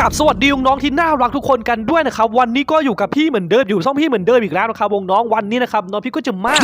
กับสวัสดีน้องที่น่ารักทุกคนกันด้วยนะครับวันนี้ก็อยู่กับพี่เหมือนเดิมอยู่ช่องพี่เหมือนเดิมอีกแล้วนะครับวงน้องวันนี้นะครับน้องพี่ก็จะมา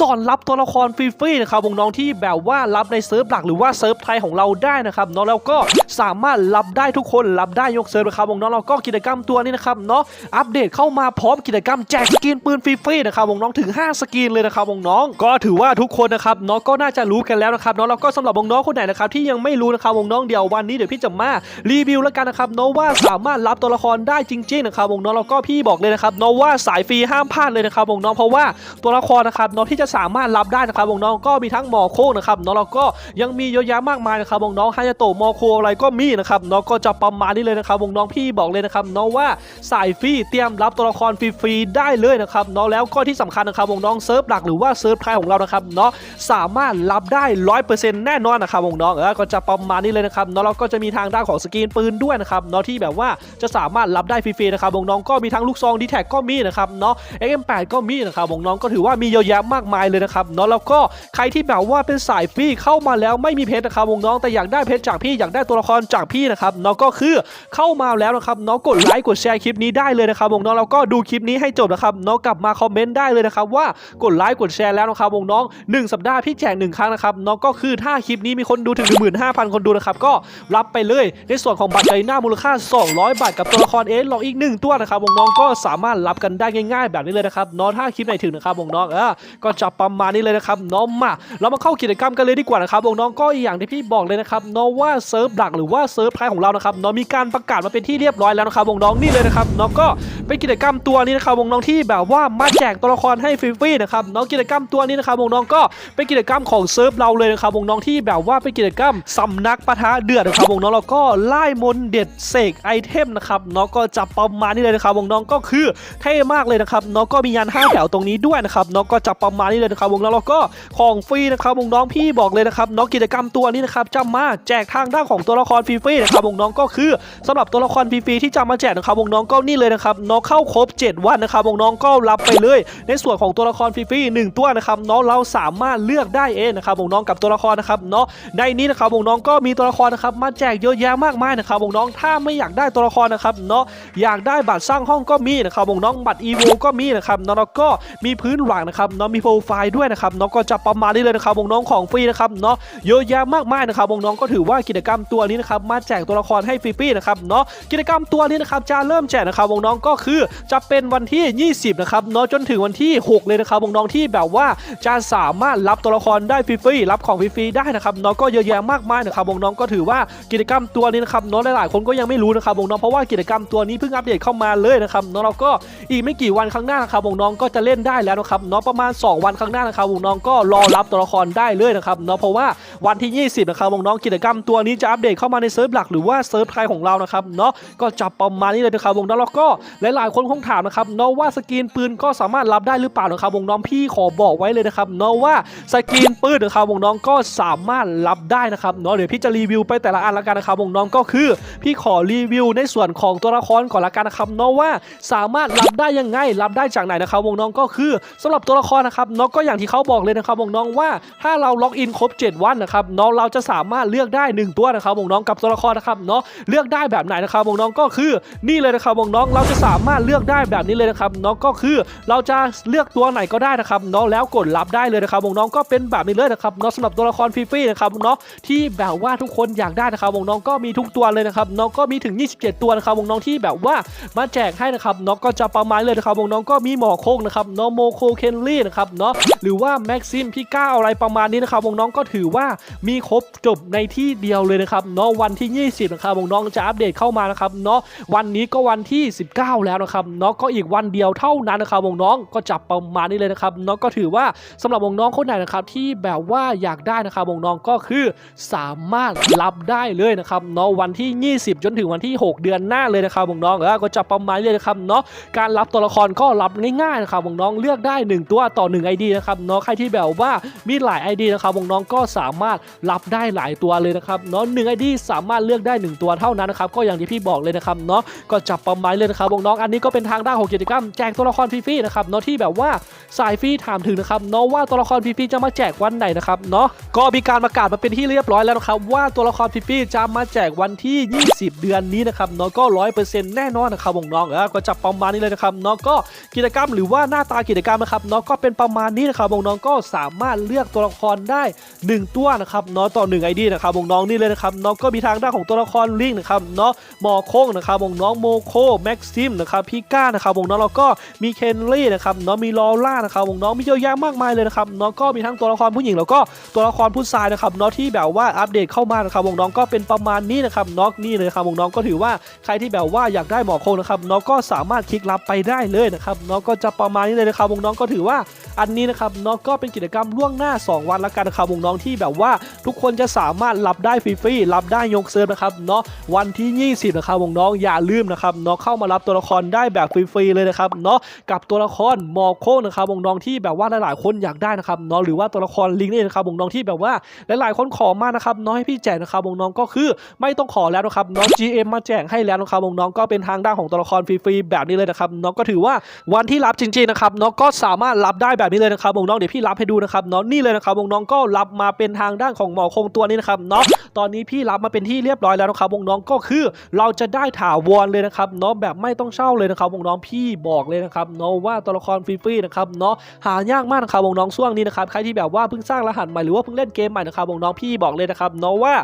สอนรับตัวละครฟรีๆนะครับวงน้องที่แบบว่ารับในเซิร์ฟหลักหรือว่าเซิร์ฟไทยของเราได้นะครับเนาะแล้วก็สามารถรับได้ทุกคนรับได้ยกเซิร์ฟนะครับวงน้องเราก็กิจกรรมตัวนี้นะครับเนาะอัปเดตเข้ามาพร้อมกิจกรรมแจกสกินปืนฟรีๆนะครับวงน้องถึง 5 สกินเลยนะครับวงน้อง ก็ถือว่าทุกคนนะครับเนาะก็น่าจะรู้กันแล้วนะครับเนาะแล้วก็สำหรับวงน้องคนไหนนะครับที่ยังไม่รู้นะครับวงน้องเดี๋ยววันนี้เดี๋ยวพี่จะมารีวิวแล้วกันนะครับเนาะว่าสามารถรับตัวละครได้จริงๆนะครับวงน้องแล้วก็พี่บอกเลยนะครับเนาะว่าสายฟรีห้ามพลาดเลยนะครับวงน้องเพราะว่าตัวละครนะครับเนาะที่จะสามารถรับได้นะครับวงน้องก็มีทั้งหมอโคกนะครับเนาะแล้วก็ยังมีเยอะแยะมากมายนะครับวงน้องฮายาโตะมอโคอะไรก็มีนะครับเนาะก็จะประมาณนี้เลยนะครับวงน้องพี่บอกเลยนะครับเนาะว่าสายฟรีเตรียมรับตัวละครฟรีๆได้เลยนะครับเนาะแล้วก็ที่สำคัญนะครับวงน้องเซิร์ฟหลักหรือว่าเซิร์ฟไทยของเรานะครับเนาะสามารถรับได้ร้อยเปอร์เซ็นต์แน่นอนนะครับวงน้องเออก็จะประมาณนี้เลยนะครับเนาะแล้วก็จะมีทางด้านของสกีนปืนด้วยนะครับเนาะที่ที่แบบว่าจะสามารถรับได้ฟรีๆนะครับวงน้องก็มีทั้งลูกซองดีแท็กก็มีนะครับเนาะ XM8 ก็มีนะครับวงน้องก็ถือว่ามีเยอะแยะมากมายเลยนะครับเนาะแล้วก็ใครที่แบบว่าเป็นสายฟรีเข้ามาแล้วไม่มีเพชรนะครับวงน้องแต่อยากได้เพชรจากพี่อยากได้ตัวละครจากพี่นะครับเนาะก็คือเข้ามาแล้วนะครับเนาะกดไลค์กดแชร์คลิปนี้ได้เลยนะครับวงน้องแล้วก็ดูคลิปนี้ให้จบนะครับเนาะกลับมาคอมเมนต์ได้เลยนะครับว่ากดไลค์กดแชร์แล้วนะครับวงน้อง 1 สัปดาห์พี่แจกหนึ่งครั้งนะครับเนาะก็คือถ้าคลิปนี้มีคนดูถึง15,000 คนดูนะครับก็รับไปเลยในส่วนของบัตรไกหน้ามูลค่า200 บาทกับตัวละครเอสลองอีกหนึ่งตัวนะครับวงน้องก็สามารถรับกันได้ง่ายๆ แบบนี้เลยนะครับเนาะถ้าคลิปไหนถึงนะครับวงน้องเออก็จะประมาณนี้เลยนะครับเนาะมาเรามาเข้ากิจกรรมกันเลยดีกว่านะครับวงน้องก็อย่างที่พี่บอกเลยนะครับเนาะว่าเซิร์ฟหลักหรือว่าเซิร์ฟไทยของเรานะครับเนาะมีการประกาศมาเป็นที่เรียบร้อยแล้วนะครับวงน้องนี่เลยนะครับเนาะก็เป็นกิจกรรมตัวนี้นะครับวงน้องที่แบบว่ามาแจกตัวละครให้ฟรีๆนะครับเนาะกิจกรรมตัวนี้นะครับวงน้องก็เป็นกิจกรรมของเซิร์ฟเราเลยนะครับวงน้องที่แบบว่าเป็นกิจกรรมสำนักปะทะเดือดนะครับวงน้องเราก็ไล่มนเด็ดเสกไอเทมนะครับเนาะก็จะประมาณนี้เลยนะครับวงน้องก็คือเท่มากเลยนะครับเนาะก็มียันห้าแถวตรงนี้ด้วยนะครับเนาะก็จะประมาณนี้เลยนะครับวงน้องเราก็ของฟรีนะครับวงน้องพี่บอกเลยนะครับเนาะกิจกรรมตัวนี้นะครับจะมาแจกทางด้านของตัวละครฟรีๆนะครับวงน้องก็คือสำหรับตัวละครฟรีๆที่จะมาแจกนะครับวงน้องก็นี่เลยนะครับเนาะเข้าครบ 7 วันนะครับวงน้องก็รับไปเลย ในส่วนของตัวละครฟรีๆหนึ่งตัวนะครับเนาะเราสามารถเลือกได้เองนะครับวงน้องกับตัวละครนะครับเนาะในนี้นะครับวงน้องก็มีตัวละครนะครับมาแจกเยอะแยะมากมายนะครับวงน้องถ้าไม่อยากากได้ตัวละครนะครับเนาะอยากได้บัตรสร้างห้องก็มีนะครับวงน้องบัตรอีโวก็มีนะครับเนาะแล้วก็มีพื้นหลังนะครับเนาะมีโปรไฟล์ด้วยนะครับเนาะก็จะประมาณนี้เลยนะครับวงน้องของฟรีนะครับเนาะเยอะแยะมากมายนะครับวงน้องก็ถือว่ากิจกรรมตัวนี้นะครับมาแจกตัวละครให้ฟรีๆนะครับเนาะกิจกรรมตัวนี้นะครับจะเริ่มแจกนะครับวงน้องก็คือจะเป็นวันที่ 20นะครับเนาะจนถึงวันที่ 6 เลยนะครับวงน้องที่แบบว่าจะสามารถรับตัวละครได้ฟรีๆรับของฟรีๆได้นะครับเนาะก็เยอะแยะมากมายนะครับวงน้องก็ถือว่ากิจกรรมตัวนี้นะครับเนาะหลายๆคนก็ยังไม่รู้นะครับวงน้องเพราะว่ากิจกรรมตัวนี้เพิ่งอัปเดตเข้ามาเลยนะครับเนาะเราก็อีกไม่กี่วันข้างหน้านะครับวงน้องก็จะเล่นได้แล้วนะครับเนาะประมาณ 2 วันข้างหน้านะครับวงน้องก็รอรับตัวละครได้เลยนะครับเนาะเพราะว่าวันที่ 20นะครับวงน้องกิจกรรมตัวนี้จะอัปเดตเข้ามาในเซิร์ฟหลักหรือว่าเซิร์ฟไทยของเรานะครับเนาะก็จะประมาณนี้เลยนะครับวงน้องแล้วก็หลายๆคนคงถามนะครับเนาะว่าสกรีนปืนก็สามารถรับได้หรือเปล่านะครับวงน้องพี่ขอบอกไว้เลยนะครับเนาะว่าสกรีนปืนนะครับวงน้องก็สามารถรับได้นะครับเนาะเดี๋ยวพี่จะรีวิวไปแต่ละอันละกันนะครับวงน้องก็คือพี่ขอรีวิวในส่วนของตัวละครก่อนละกันนะครับเนาะว่าสามารถรับได้ยังไงรับได้จากไหนนะครับวงน้องก็คือสำหรับตัวละครนะครับเนาะก็อย่างที่เขาบอกเลยนะครับวงน้องว่าถ้าเราล็อกอินครบ 7 วันนะครับเนาะเราจะสามารถเลือกได้ 1 ตัวนะครับวงน้องกับตัวละครนะครับเนาะเลือกได้แบบไหนนะครับวงน้องก็คือนี่เลยนะครับวงน้องเราจะสามารถเลือกได้แบบนี้เลยนะครับเนาะก็คือเราจะเลือกตัวไหนก็ได้นะครับเนาะแล้วกดรับได้เลยนะครับวงน้องก็เป็นแบบนี้เลยนะครับเนาะสำหรับตัวละครฟรีๆนะครับเนาะที่แบบว่าทุกคนอยากได้นะครับวงน้องก็มีทุกตัวเลยนะครับเนาะก็มีถึง27 ตัวนะครับวงน้องที่แบบว่ามาแจกให้นะครับเนาะก็จะประมาณเลยนะครับวงน้องก็มีหมอโคกนะครับเนาะโมโคเคนลี่นะครับเนาะหรือว่าแม็กซิมพี่ก้าอะไรประมาณนี้นะครับวงน้องก็ถือว่ามีครบจบในที่เดียวเลยนะครับเนาะวันที่ 20นะครับวงน้องจะอัปเดตเข้ามานะครับเนาะวันนี้ก็วันที่ 19 แล้วนะครับเนาะก็อีกวันเดียวเท่านั้นนะครับวงน้องก็จับประมาณนี้เลยนะครับเนาะก็ถือว่าสำหรับวงน้องคนไหนนะครับที่แบบว่าอยากได้นะครับวงน้องก็คือสามารถรับได้เลยนะครับเนาะวันที่ 20 จนถึงวันที่ 6 เดือนหน้าเลยนะครับวงน้องเออก็จะประมาณนี้เลยนะครับเนาะการรับตัวละครก็รับง่ายๆนะครับวงน้องเลือกได้ 1 ตัวต่อ 1 ID นะครับเนาะใครที่แบบว่ามีหลาย ID นะครับวงน้องก็สามารถรับได้หลายตัวเลยนะครับเนาะหนึ่ง ID สามารถเลือกได้ 1 ตัวเท่านั้นนะครับก็อย่างที่พี่บอกเลยนะครับเนาะก็จับประมาณเลยนะครับวงน้องอันนี้ก็เป็นทางด้านของกิจกรรมแจกตัวละครฟรีๆนะครับเนาะที่แบบว่าสายฟรีถามถึงนะครับเนาะว่าตัวละครฟรีๆจะมาแจกวันไหนนะครับเนาะก็มีการประกาศมาเป็นที่เรียบร้อยแล้วนะครับว่าตัวละครฟรีๆจะมาแจกวันที่ 20 เดือนวันนี้นะครับเนาะก็ร้อยเปอร์เซ็นต์แน่นอนนะครับวงน้องเออก็จะประมาณนี้เลยนะครับเนาะก็กิจกรรมหรือว่าหน้าตากิจกรรมนะครับเนาะก็เป็นประมาณนี้นะครับวงน้องก็สามารถเลือกตัวละครได้ 1 ตัวนะครับเนาะต่อ1 ID นะครับวงน้องนี่เลยนะครับเนาะก็มีทางด้านของตัวละครลิงนะครับเนาะมอโค้งนะครับวงน้องโมโคแม็กซิมนะครับพิก้านะครับวงน้องแล้วก็มีเคนลี่นะครับเนาะมีลอล่านะครับวงน้องมีเยอะแยะมากมายเลยนะครับเนาะก็มีทั้งตัวละครผู้หญิงแล้วก็ตัวละครผู้ชายนะครับเนาะที่แบบว่าอัปเดตเข้ามานะครับวงน้องก็เป็นประมาณนี้นะครับเนาะนี่เลยครับวงน้องก็ถือว่าใครที่แบบว่าอยากได้หมอโค้งนะครับเนาะก็สามารถคลิกรับไปได้เลยนะครับเนาะก็จะประมาณนี้เลยนะครับวงน้องก็ถือว่าอันนี้นะครับเนาะก็เป็นกิจกรรมล่วงหน้า 2 วันละกันนะครับวงน้องที่แบบว่าทุกคนจะสามารถรับได้ฟรีๆรับได้ยกเซิร์ฟนะครับเนาะวันที่ 20นะครับวงน้องอย่าลืมนะครับเนาะเข้ามารับตัวละครได้แบบฟรีๆเลยนะครับเนาะกับตัวละครหมอโคนะครับวงน้องที่แบบว่าหลายๆคนอยากได้นะครับเนาะหรือว่าตัวละครลิงนี่นะครับวงน้องที่แบบว่าหลายๆคนขอมานะครับเนาะให้พี่แจกนะครับวงน้องก็คือไม่ต้องขอแล้วนะครับเนาะ GM มาแจกให้แล้วนะครับน้องก็เป็นทางด้านของตัวละครฟรีๆแบบนี้เลยนะครับน้องก็ถือว่าวันที่รับจริงๆนะครับน้องก็สามารถรับได้แบบนี้เลยนะครับวงน้องเดี๋ยวพี่รับให้ดูนะครับน้องนี่เลยนะครับวงน้องก็รับมาเป็นทางด้านของหมอคงตัวนี้นะครับน้อง ตอนนี้พี่รับมาเป็นที่เรียบร้อยแล้วนะครับวงน้องก็คือเราจะได้ถาวรเลยนะครับเนาะแบบไม่ต้องเช่าเลยนะครับวงน้องพี่บอกเลยนะครับเนาะว่าตัวละครฟรีๆนะครับเนาะหายากมากนะครับวงน้องช่วงนี้นะครับใครที่แบบว่าเพิ่งสร้างรหัสใหม่หรือว่าเพิ่งเล่นเกมใหม่นะครับวงน้องพี่บอกเลยนะครับเนาะว่า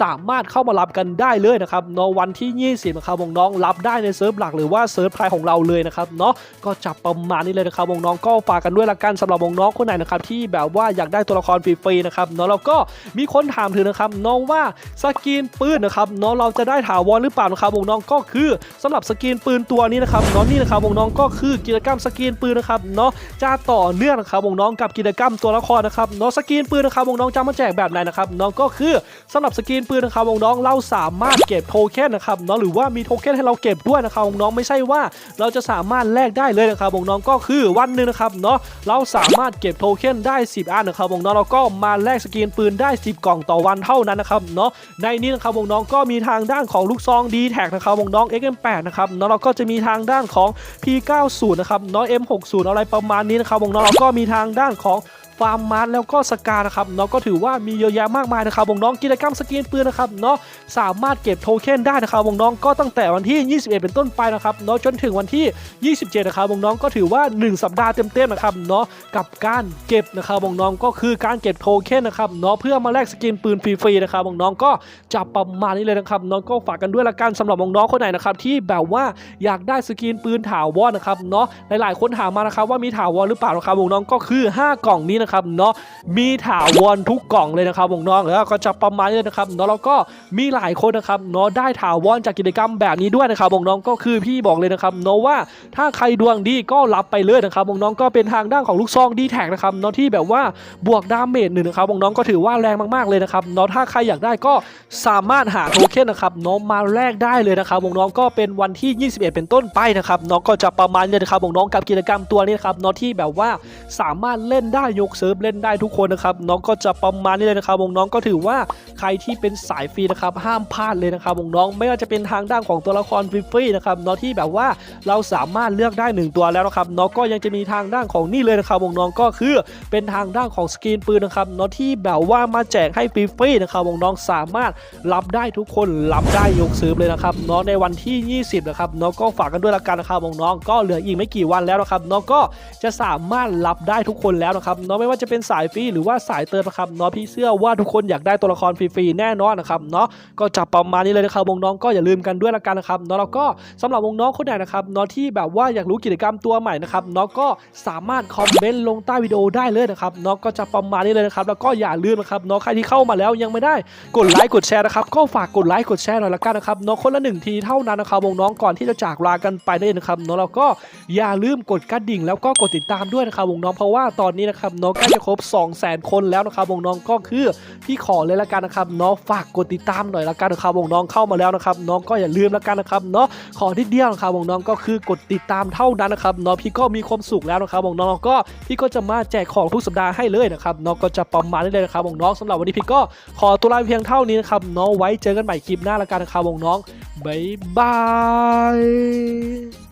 สามารถเข้ามารับกันได้เลยนะครับเนาะวันที่ 20นะครับวงน้องรับได้ในเซิร์ฟหลักหรือว่าเซิร์ฟไทยของเราเลยนะครับเนาะก็จับประมาณนี้เลยนะครับวงน้องก็ฝากกันด้วยละกันสำหรับวงน้องคนไหนนะครับที่แบบว่าอยากได้ตัวละครฟรีๆนะครับเนาะแล้วก็มีคนถามถึงนะครับเนาะว่าสกินปืนนะครับเนาะเราจะได้ถาวรหรือเปล่านะครับวงน้องก็คือสำหรับสกินปืนตัวนี้นะครับเนาะนี่นะครับวงน้องก็คือกิจกรรมสกินปืนนะครับเนาะจะต่อเนื่องนะครับวงน้องกับกิจกรรมตัวละครนะครับเนาะสกินปืนนะครับวงน้องจะมาแจกแบบไหนนะครับเนาะก็คือสำหรับสกินปืนนะครับวงน้องเราสามารถเก็บโทเค็นนะครับเนาะหรือว่ามีโทเค็นให้เราเก็บด้วยนะครับวงน้องไม่ใช่ว่า เราจะสามารถแลกได้เลยนะครับวงน้องก็คือวันหนึ่งนะครับเนาะเราสามารถเก็บโทเค็นได้ 10 อันนะครับวงน้องเราก็มาแลกสกินปืนได้ 10 กล่องต่อวันเท่านั้นนะครับเนาะในนี้นะครับวงน้องก็มีทางด้านของลูกซองดีแท็กนะครับวงน้อง XM8 นะครับเนาะเราก็จะมีทางด้านของ P90 นะครับเนาะ M60 อะไรประมาณนี้นะครับวงน้องเราก็มีทางด้านของ ฟาร์มมาร์แล้วก็สกานะครับเนาะก็ถือว่ามีเยอะแยะมากมายนะครับวงน้องกิจกรรมสกรีนปืนนะครับเนาะสามารถเก็บโทเค็นได้นะครับวงน้องก็ตั้งแต่วันที่ 21 เป็นต้นไปนะครับเนาะจนถึงวันที่ 27 นะครับวงน้องก็ถือว่า 1 สัปดาห์เต็มๆนะครับเนาะกับการเก็บนะครับวงน้องก็คือการเก็บโทเค็นนะครับเนาะเพื่อมาแลกสกินปืนฟรีๆนะครับวงน้องก็จะประมาณนี้เลยนะครับเนาะก็ฝากกันด้วยละกันสำหรับวงน้องคนไหนนะครับที่แบบว่าอยากได้สกินปืนถาวรนะครับเนาะหลายๆคนถามมานะครับว่ามีถาวรหรือเปล่านะครับวงน้องก็คือ 5 กล่องนี้นะครับเนาะมีถาวรทุกกล่องเลยนะครับวงน้องแล้วก็จะประมาณนี้นะครับเนาะแล้วก็มีหลายคนนะครับเนาะได้ถาวรจากกิจกรรมแบบนี้ด้วยนะครับวงน้องก็คือพี่บอกเลยนะครับเนาะว่าถ้าใครดวงดีก็รับไปเลยนะครับวงน้องก็เป็นทางด้านของลูกซองดีแท็กนะครับเนาะที่แบบว่าบวกดาเมจหนึ่งนะครับวงน้องก็ถือว่าแรงมากๆเลยนะครับเนาะถ้าใครอยากได้ก็สามารถหาโทเค็นนะครับเนาะมาแลกได้เลยนะครับวงน้องก็เป็นวันที่ 21 เป็นต้นไปนะครับเนาะก็จะประมาณนี้นะครับวงน้องกับกิจกรรมตัวนี้นะครับเนาะที่แบบว่าสามารถเล่นได้ยกเซิร์ฟเล่นได้ทุกคนนะครับน้องก็จะประมาณนี้เลยนะครับวงน้องก็ถือว่าใครที่เป็นสายฟรีนะครับห้ามพลาดเลยนะครับวงน้องไม่ว่าจะเป็นทางด้านของตัวละครฟรีๆนะครับเนาะที่แบบว่าเราสามารถเลือกได้หนึ่งตัวแล้วนะครับเนาะก็ยังจะมีทางด้านของนี่เลยนะครับวงน้องก็คือเป็นทางด้านของสกรีนปืนนะครับเนาะที่แบบว่ามาแจกให้ฟรีๆนะครับวงน้องสามารถรับได้ทุกคนรับได้ยกซื้อเลยนะครับเนาะในวันที่ 20นะครับเนาะก็ฝากกันด้วยละกันนะครับวงน้องก็เหลืออีกไม่กี่วันแล้วนะครับเนาะก็จะสามารถรับได้ทุกคนแล้วนะครับเนาะไม่ว่าจะเป็นสายฟรีหรือว่าสายเติมนะครับเนาะพี่เชื่อว่าทุกคนอยากได้ตัวละครฟรีๆแน่นอนนะครับเนาะก็จะประมาณนี้เลยนะครับวงน้องก็อย่าลืมกันด้วยละกันนะครับเนาะแล้วก็สำหรับวงน้องคนไหนนะครับเนาะที่แบบว่าอยากรู้กิจกรรมตัวใหม่นะครับเนาะก็สามารถคอมเมนต์ลงใต้วิดีโอได้เลยนะครับเนาะก็จะประมาณนี้เลยนะครับแล้วก็อย่าลืมนะครับเนาะใครที่เข้ามาแล้วยังไม่ได้กดไลค์กดแชร์นะครับก็ฝากกดไลค์กดแชร์หน่อยละกันนะครับเนาะคนละหนึ่งทีเท่านั้นนะครับวงน้องก่อนที่จะจากลากันไปนั่นเองนะครับเนาะแล้วก็อย่าลืมกดกระดิ่งแล้วก็กดติดตามด้วยนะครับวงน้องเพราะว่าตอนนี้นะครับเนาะใกล้จะครบ 2 0 0 0 0 0คนแล้วนะครับวงน้องก็คือพี่ขอเลยละกันนะครับเนาะฝากกดติดตามหน่อยละกันนะครับวงน้องเข้ามาแล้วนะครับน้องก็อย่าลืมละกันนะครับเนาะขอที่เดียวนะครับวงน้องก็คือกดติดตามเท่านั้นนะครับเนาะพี่ก็มีความสุขแล้วนะครับวงน้องก็พี่ก็จะมาแจกของทุกสัปดาห์ให้เลยนะครับเนาะก็จะประมาณนี้เลยนะครับวงน้องสำหรับวันนี้พี่ก็ขอตัวลาเพียงเท่านี้นะครับเนาะไว้เจอกันใหม่คลิปหน้าละกันนะครับวงน้องบ๊ายบาย